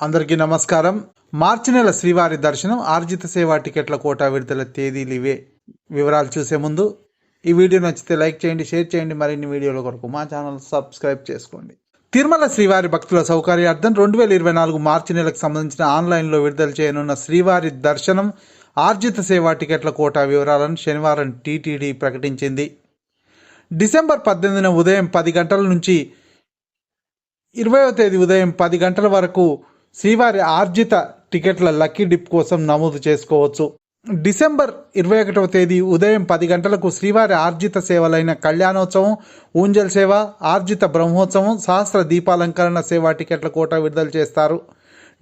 అందరికీ నమస్కారం. మార్చి నెల శ్రీవారి దర్శనం ఆర్జిత సేవా టికెట్ల కోటా విడుదల తేదీలు ఇవే. వివరాలు చూసే ముందు ఈ వీడియో నచ్చితే లైక్ చేయండి షేర్ చేయండి మరిన్ని వీడియోల కొరకు మా ఛానల్ సబ్స్క్రైబ్ చేసుకోండి. తిరుమల శ్రీవారి భక్తుల సౌకర్యార్థం రెండు వేల ఇరవై నాలుగు మార్చి నెలకు సంబంధించిన ఆన్లైన్లో విడుదల చేయనున్న శ్రీవారి దర్శనం ఆర్జిత సేవా టికెట్ల కోటా వివరాలను శనివారం టీటీడీ ప్రకటించింది. డిసెంబర్ పద్దెనిమిదిన ఉదయం పది గంటల నుంచి ఇరవయో తేదీ ఉదయం పది గంటల వరకు శ్రీవారి ఆర్జిత టికెట్ల లక్కీ డిప్ కోసం నమోదు చేసుకోవచ్చు. డిసెంబర్ ఇరవై ఒకటవ తేదీ ఉదయం పది గంటలకు శ్రీవారి ఆర్జిత సేవలైన కళ్యాణోత్సవం ఊంజల్ సేవ ఆర్జిత బ్రహ్మోత్సవం సహస్ర దీపాలంకరణ సేవా టికెట్ల కోట విడుదల చేస్తారు.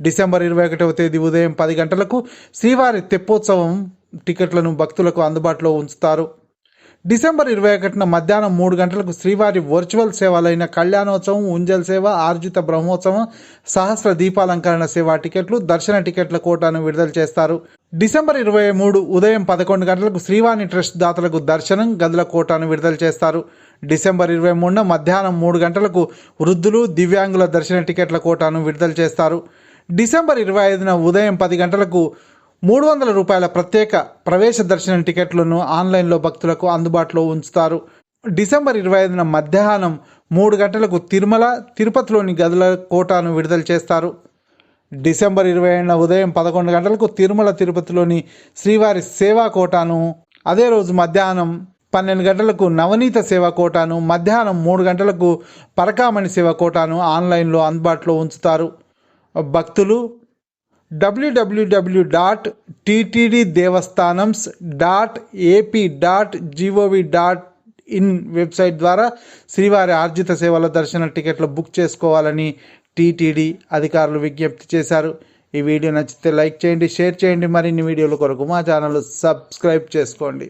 డిసెంబర్ ఇరవై ఒకటవ తేదీ ఉదయం పది గంటలకు శ్రీవారి తెప్పోత్సవం టికెట్లను భక్తులకు అందుబాటులో ఉంచుతారు. డిసెంబర్ ఇరవై ఒకటిన మధ్యాహ్నం మూడు గంటలకు శ్రీవారి వర్చువల్ సేవలైన కళ్యాణోత్సవం ఉంజల్ సేవ ఆర్జిత బ్రహ్మోత్సవం సహస్ర దీపాలంకరణ సేవ టికెట్లు దర్శన టికెట్ల కోటాను విడుదల చేస్తారు. డిసెంబర్ ఇరవై మూడు ఉదయం పదకొండు గంటలకు శ్రీవాణి ట్రస్ట్ దాతలకు దర్శనం గదుల కోటాను విడుదల చేస్తారు. డిసెంబర్ ఇరవై మూడున మధ్యాహ్నం మూడు గంటలకు వృద్ధులు దివ్యాంగుల దర్శన టికెట్ల కోటాను విడుదల చేస్తారు. డిసెంబర్ ఇరవై ఐదున ఉదయం పది గంటలకు మూడు వందల రూపాయల ప్రత్యేక ప్రవేశ దర్శనం టికెట్లను ఆన్లైన్లో భక్తులకు అందుబాటులో ఉంచుతారు. డిసెంబర్ ఇరవై ఐదున మధ్యాహ్నం మూడు గంటలకు తిరుమల తిరుపతిలోని గదుల కోటాను విడుదల చేస్తారు. డిసెంబర్ ఇరవై ఏడున ఉదయం పదకొండు గంటలకు తిరుమల తిరుపతిలోని శ్రీవారి సేవా కోటాను అదే రోజు మధ్యాహ్నం పన్నెండు గంటలకు నవనీత సేవా కోటాను మధ్యాహ్నం మూడు గంటలకు పరకామణి సేవా కోటాను ఆన్లైన్లో అందుబాటులో ఉంచుతారు. భక్తులు డబ్ల్యూడబ్ల్యూడబ్ల్యూ dot TTD Devasthanams dot AP dot gov dot in website ద్వారా శ్రీవారి ఆర్జిత సేవల దర్శన టికెట్లు బుక్ చేసుకోవాలని టీటీడీ అధికారులు విజ్ఞప్తి చేశారు. ఈ వీడియో నచ్చితే లైక్ చేయండి షేర్ చేయండి. మరిన్ని వీడియోల కొరకు మా ఛానల్ సబ్స్క్రైబ్ చేసుకోండి.